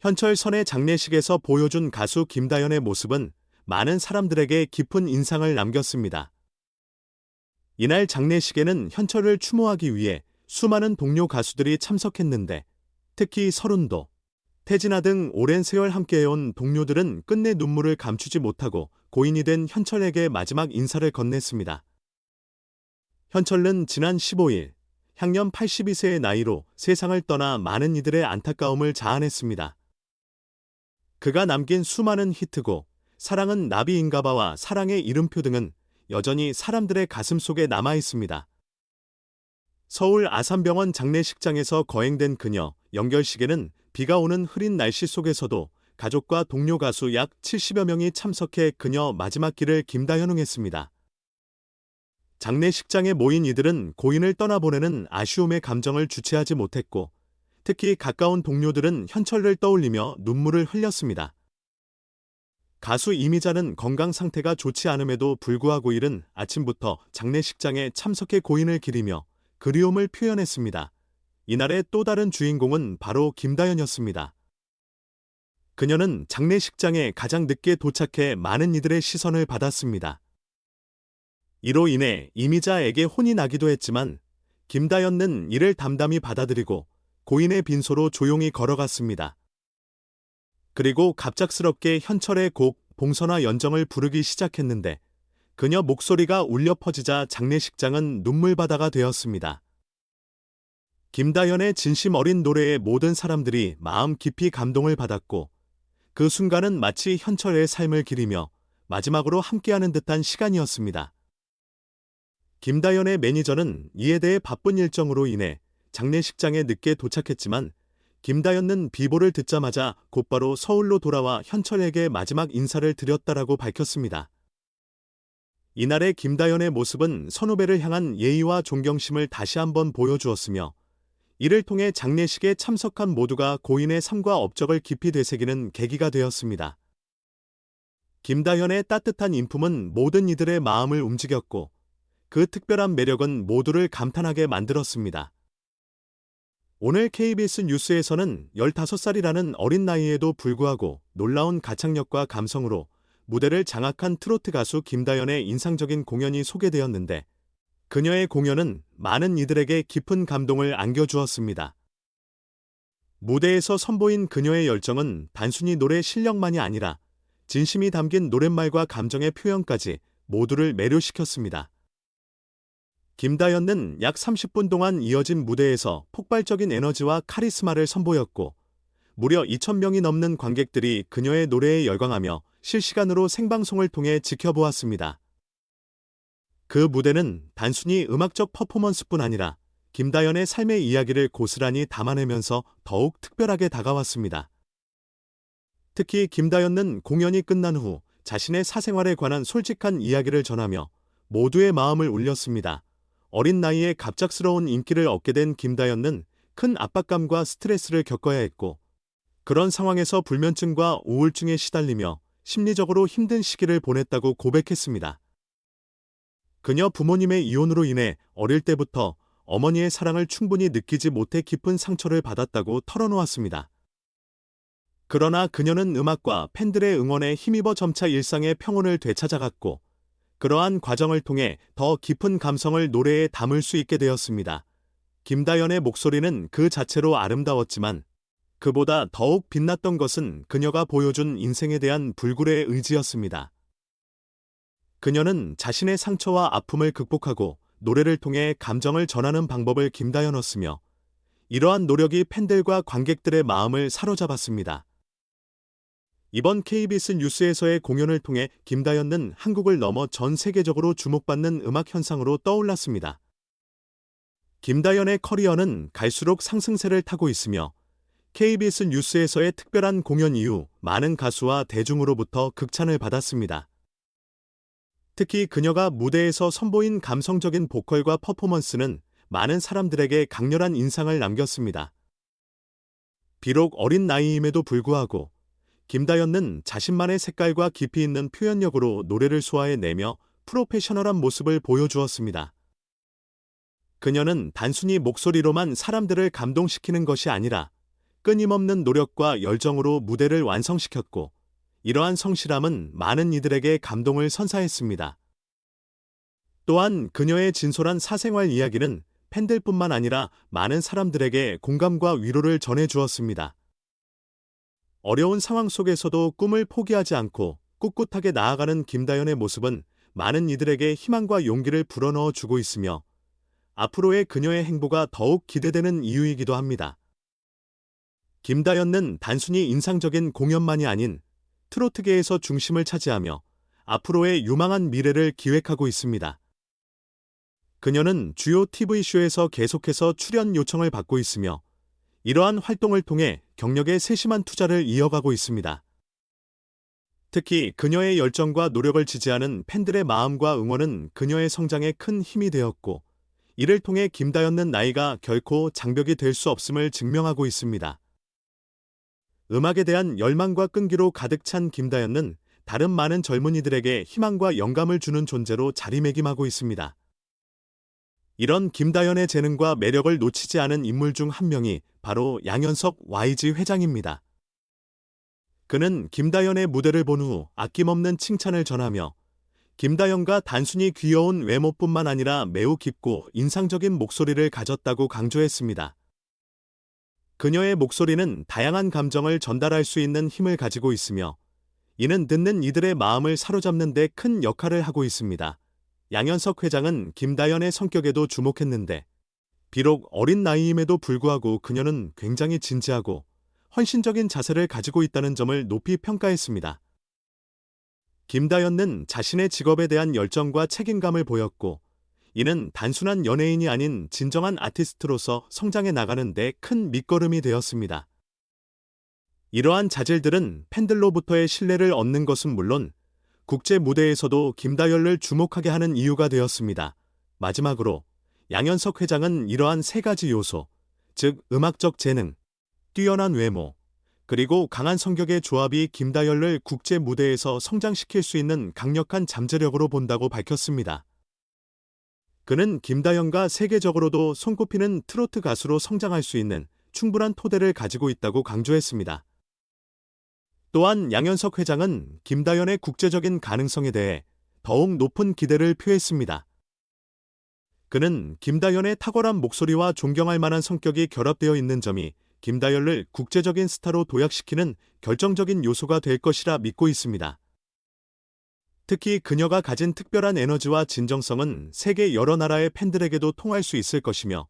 현철선의 장례식에서 보여준 가수 김다연의 모습은 많은 사람들에게 깊은 인상을 남겼습니다. 이날 장례식에는 현철을 추모하기 위해 수많은 동료 가수들이 참석했는데 특히 서른도, 태진아 등 오랜 세월 함께해온 동료들은 끝내 눈물을 감추지 못하고 고인이 된 현철에게 마지막 인사를 건넸습니다. 현철은 지난 15일 향년 82세의 나이로 세상을 떠나 많은 이들의 안타까움을 자아냈습니다. 그가 남긴 수많은 히트곡, 사랑은 나비인가봐와 사랑의 이름표 등은 여전히 사람들의 가슴 속에 남아 있습니다. 서울 아산병원 장례식장에서 거행된 그녀 연결식에는 비가 오는 흐린 날씨 속에서도 가족과 동료 가수 약 70여 명이 참석해 그녀 마지막 길을 김다현웅했습니다. 장례식장에 모인 이들은 고인을 떠나보내는 아쉬움의 감정을 주체하지 못했고 특히 가까운 동료들은 현철을 떠올리며 눈물을 흘렸습니다. 가수 이미자는 건강 상태가 좋지 않음에도 불구하고 이른 아침부터 장례식장에 참석해 고인을 기리며 그리움을 표현했습니다. 이날의 또 다른 주인공은 바로 김다연이었습니다. 그녀는 장례식장에 가장 늦게 도착해 많은 이들의 시선을 받았습니다. 이로 인해 이미자에게 혼이 나기도 했지만 김다연은 이를 담담히 받아들이고 고인의 빈소로 조용히 걸어갔습니다. 그리고 갑작스럽게 현철의 곡 봉선화 연정을 부르기 시작했는데 그녀 목소리가 울려 퍼지자 장례식장은 눈물바다가 되었습니다. 김다연의 진심 어린 노래에 모든 사람들이 마음 깊이 감동을 받았고 그 순간은 마치 현철의 삶을 기리며 마지막으로 함께하는 듯한 시간이었습니다. 김다연의 매니저는 이에 대해 바쁜 일정으로 인해 장례식장에 늦게 도착했지만 김다연은 비보를 듣자마자 곧바로 서울로 돌아와 현철에게 마지막 인사를 드렸다라고 밝혔습니다. 이날의 김다연의 모습은 선후배를 향한 예의와 존경심을 다시 한번 보여주었으며 이를 통해 장례식에 참석한 모두가 고인의 삶과 업적을 깊이 되새기는 계기가 되었습니다. 김다현의 따뜻한 인품은 모든 이들의 마음을 움직였고 그 특별한 매력은 모두를 감탄하게 만들었습니다. 오늘 KBS 뉴스에서는 15살이라는 어린 나이에도 불구하고 놀라운 가창력과 감성으로 무대를 장악한 트로트 가수 김다연의 인상적인 공연이 소개되었는데 그녀의 공연은 많은 이들에게 깊은 감동을 안겨주었습니다. 무대에서 선보인 그녀의 열정은 단순히 노래 실력만이 아니라 진심이 담긴 노랫말과 감정의 표현까지 모두를 매료시켰습니다. 김다연은 약 30분 동안 이어진 무대에서 폭발적인 에너지와 카리스마를 선보였고 무려 2,000명이 넘는 관객들이 그녀의 노래에 열광하며 실시간으로 생방송을 통해 지켜보았습니다. 그 무대는 단순히 음악적 퍼포먼스뿐 아니라 김다연의 삶의 이야기를 고스란히 담아내면서 더욱 특별하게 다가왔습니다. 특히 김다연은 공연이 끝난 후 자신의 사생활에 관한 솔직한 이야기를 전하며 모두의 마음을 울렸습니다. 어린 나이에 갑작스러운 인기를 얻게 된 김다연은 큰 압박감과 스트레스를 겪어야 했고 그런 상황에서 불면증과 우울증에 시달리며 심리적으로 힘든 시기를 보냈다고 고백했습니다. 그녀 부모님의 이혼으로 인해 어릴 때부터 어머니의 사랑을 충분히 느끼지 못해 깊은 상처를 받았다고 털어놓았습니다. 그러나 그녀는 음악과 팬들의 응원에 힘입어 점차 일상의 평온을 되찾아갔고 그러한 과정을 통해 더 깊은 감성을 노래에 담을 수 있게 되었습니다. 김다연의 목소리는 그 자체로 아름다웠지만 그보다 더욱 빛났던 것은 그녀가 보여준 인생에 대한 불굴의 의지였습니다. 그녀는 자신의 상처와 아픔을 극복하고 노래를 통해 감정을 전하는 방법을 김다연었으며 이러한 노력이 팬들과 관객들의 마음을 사로잡았습니다. 이번 KBS 뉴스에서의 공연을 통해 김다연은 한국을 넘어 전 세계적으로 주목받는 음악 현상으로 떠올랐습니다. 김다연의 커리어는 갈수록 상승세를 타고 있으며 KBS 뉴스에서의 특별한 공연 이후 많은 가수와 대중으로부터 극찬을 받았습니다. 특히 그녀가 무대에서 선보인 감성적인 보컬과 퍼포먼스는 많은 사람들에게 강렬한 인상을 남겼습니다. 비록 어린 나이임에도 불구하고 김다연은 자신만의 색깔과 깊이 있는 표현력으로 노래를 소화해내며 프로페셔널한 모습을 보여주었습니다. 그녀는 단순히 목소리로만 사람들을 감동시키는 것이 아니라 끊임없는 노력과 열정으로 무대를 완성시켰고, 이러한 성실함은 많은 이들에게 감동을 선사했습니다. 또한 그녀의 진솔한 사생활 이야기는 팬들뿐만 아니라 많은 사람들에게 공감과 위로를 전해 주었습니다. 어려운 상황 속에서도 꿈을 포기하지 않고 꿋꿋하게 나아가는 김다연의 모습은 많은 이들에게 희망과 용기를 불어넣어 주고 있으며 앞으로의 그녀의 행보가 더욱 기대되는 이유이기도 합니다. 김다연은 단순히 인상적인 공연만이 아닌 트로트계에서 중심을 차지하며 앞으로의 유망한 미래를 기획하고 있습니다. 그녀는 주요 TV쇼에서 계속해서 출연 요청을 받고 있으며 이러한 활동을 통해 경력에 세심한 투자를 이어가고 있습니다. 특히 그녀의 열정과 노력을 지지하는 팬들의 마음과 응원은 그녀의 성장에 큰 힘이 되었고, 이를 통해 김다연는 나이가 결코 장벽이 될 수 없음을 증명하고 있습니다. 음악에 대한 열망과 끈기로 가득 찬 김다연은 다른 많은 젊은이들에게 희망과 영감을 주는 존재로 자리매김하고 있습니다. 이런 김다연의 재능과 매력을 놓치지 않은 인물 중 한 명이 바로 양현석 YG 회장입니다. 그는 김다연의 무대를 본 후 아낌없는 칭찬을 전하며 김다연과 단순히 귀여운 외모뿐만 아니라 매우 깊고 인상적인 목소리를 가졌다고 강조했습니다. 그녀의 목소리는 다양한 감정을 전달할 수 있는 힘을 가지고 있으며 이는 듣는 이들의 마음을 사로잡는 데 큰 역할을 하고 있습니다. 양현석 회장은 김다연의 성격에도 주목했는데 비록 어린 나이임에도 불구하고 그녀는 굉장히 진지하고 헌신적인 자세를 가지고 있다는 점을 높이 평가했습니다. 김다연은 자신의 직업에 대한 열정과 책임감을 보였고 이는 단순한 연예인이 아닌 진정한 아티스트로서 성장해 나가는 데 큰 밑거름이 되었습니다. 이러한 자질들은 팬들로부터의 신뢰를 얻는 것은 물론 국제 무대에서도 김다열을 주목하게 하는 이유가 되었습니다. 마지막으로 양현석 회장은 이러한 세 가지 요소, 즉 음악적 재능, 뛰어난 외모, 그리고 강한 성격의 조합이 김다열을 국제 무대에서 성장시킬 수 있는 강력한 잠재력으로 본다고 밝혔습니다. 그는 김다연과 세계적으로도 손꼽히는 트로트 가수로 성장할 수 있는 충분한 토대를 가지고 있다고 강조했습니다. 또한 양현석 회장은 김다연의 국제적인 가능성에 대해 더욱 높은 기대를 표했습니다. 그는 김다연의 탁월한 목소리와 존경할 만한 성격이 결합되어 있는 점이 김다연을 국제적인 스타로 도약시키는 결정적인 요소가 될 것이라 믿고 있습니다. 특히 그녀가 가진 특별한 에너지와 진정성은 세계 여러 나라의 팬들에게도 통할 수 있을 것이며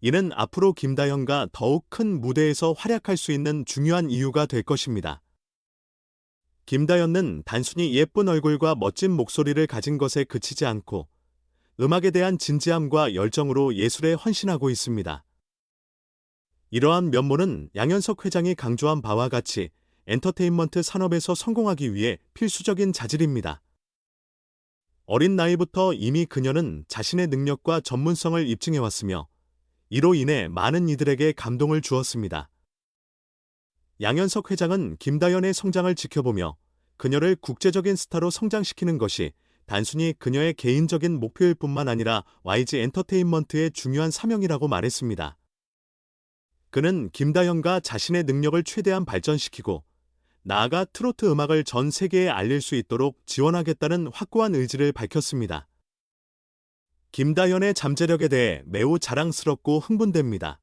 이는 앞으로 김다연과 더욱 큰 무대에서 활약할 수 있는 중요한 이유가 될 것입니다. 김다연은 단순히 예쁜 얼굴과 멋진 목소리를 가진 것에 그치지 않고 음악에 대한 진지함과 열정으로 예술에 헌신하고 있습니다. 이러한 면모는 양현석 회장이 강조한 바와 같이 엔터테인먼트 산업에서 성공하기 위해 필수적인 자질입니다. 어린 나이부터 이미 그녀는 자신의 능력과 전문성을 입증해왔으며 이로 인해 많은 이들에게 감동을 주었습니다. 양현석 회장은 김다연의 성장을 지켜보며 그녀를 국제적인 스타로 성장시키는 것이 단순히 그녀의 개인적인 목표일 뿐만 아니라 YG 엔터테인먼트의 중요한 사명이라고 말했습니다. 그는 김다연과 자신의 능력을 최대한 발전시키고 나아가 트로트 음악을 전 세계에 알릴 수 있도록 지원하겠다는 확고한 의지를 밝혔습니다. 김다연의 잠재력에 대해 매우 자랑스럽고 흥분됩니다.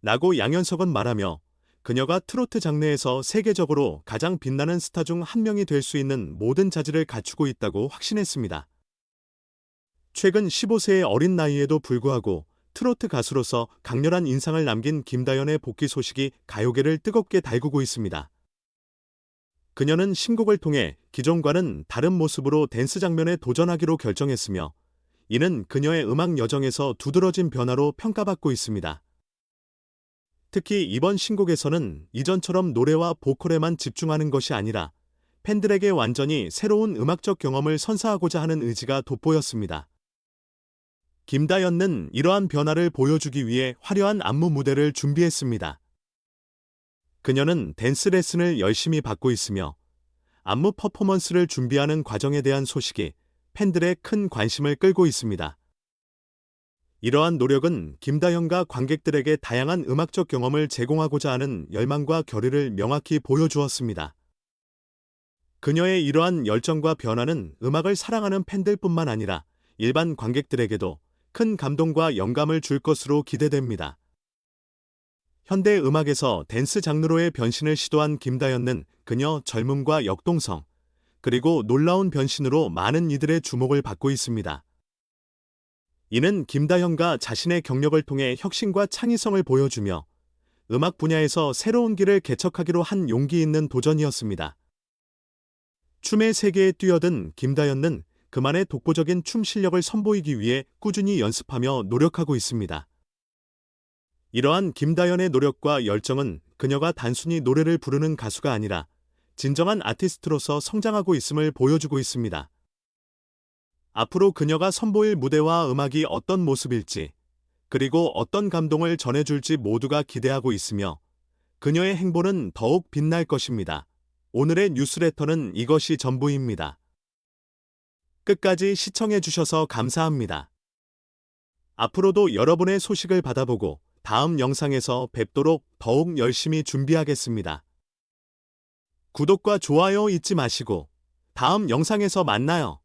라고 양현석은 말하며 그녀가 트로트 장르에서 세계적으로 가장 빛나는 스타 중 한 명이 될 수 있는 모든 자질을 갖추고 있다고 확신했습니다. 최근 15세의 어린 나이에도 불구하고 트로트 가수로서 강렬한 인상을 남긴 김다연의 복귀 소식이 가요계를 뜨겁게 달구고 있습니다. 그녀는 신곡을 통해 기존과는 다른 모습으로 댄스 장면에 도전하기로 결정했으며 이는 그녀의 음악 여정에서 두드러진 변화로 평가받고 있습니다. 특히 이번 신곡에서는 이전처럼 노래와 보컬에만 집중하는 것이 아니라 팬들에게 완전히 새로운 음악적 경험을 선사하고자 하는 의지가 돋보였습니다. 김다연는 이러한 변화를 보여주기 위해 화려한 안무 무대를 준비했습니다. 그녀는 댄스 레슨을 열심히 받고 있으며 안무 퍼포먼스를 준비하는 과정에 대한 소식이 팬들의 큰 관심을 끌고 있습니다. 이러한 노력은 김다현과 관객들에게 다양한 음악적 경험을 제공하고자 하는 열망과 결의를 명확히 보여주었습니다. 그녀의 이러한 열정과 변화는 음악을 사랑하는 팬들뿐만 아니라 일반 관객들에게도 큰 감동과 영감을 줄 것으로 기대됩니다. 현대 음악에서 댄스 장르로의 변신을 시도한 김다현은 그녀 젊음과 역동성, 그리고 놀라운 변신으로 많은 이들의 주목을 받고 있습니다. 이는 김다현가 자신의 경력을 통해 혁신과 창의성을 보여주며 음악 분야에서 새로운 길을 개척하기로 한 용기 있는 도전이었습니다. 춤의 세계에 뛰어든 김다현은 그만의 독보적인 춤 실력을 선보이기 위해 꾸준히 연습하며 노력하고 있습니다. 이러한 김다현의 노력과 열정은 그녀가 단순히 노래를 부르는 가수가 아니라 진정한 아티스트로서 성장하고 있음을 보여주고 있습니다. 앞으로 그녀가 선보일 무대와 음악이 어떤 모습일지, 그리고 어떤 감동을 전해줄지 모두가 기대하고 있으며 그녀의 행보는 더욱 빛날 것입니다. 오늘의 뉴스레터는 이것이 전부입니다. 끝까지 시청해주셔서 감사합니다. 앞으로도 여러분의 소식을 받아보고 다음 영상에서 뵙도록 더욱 열심히 준비하겠습니다. 구독과 좋아요 잊지 마시고 다음 영상에서 만나요.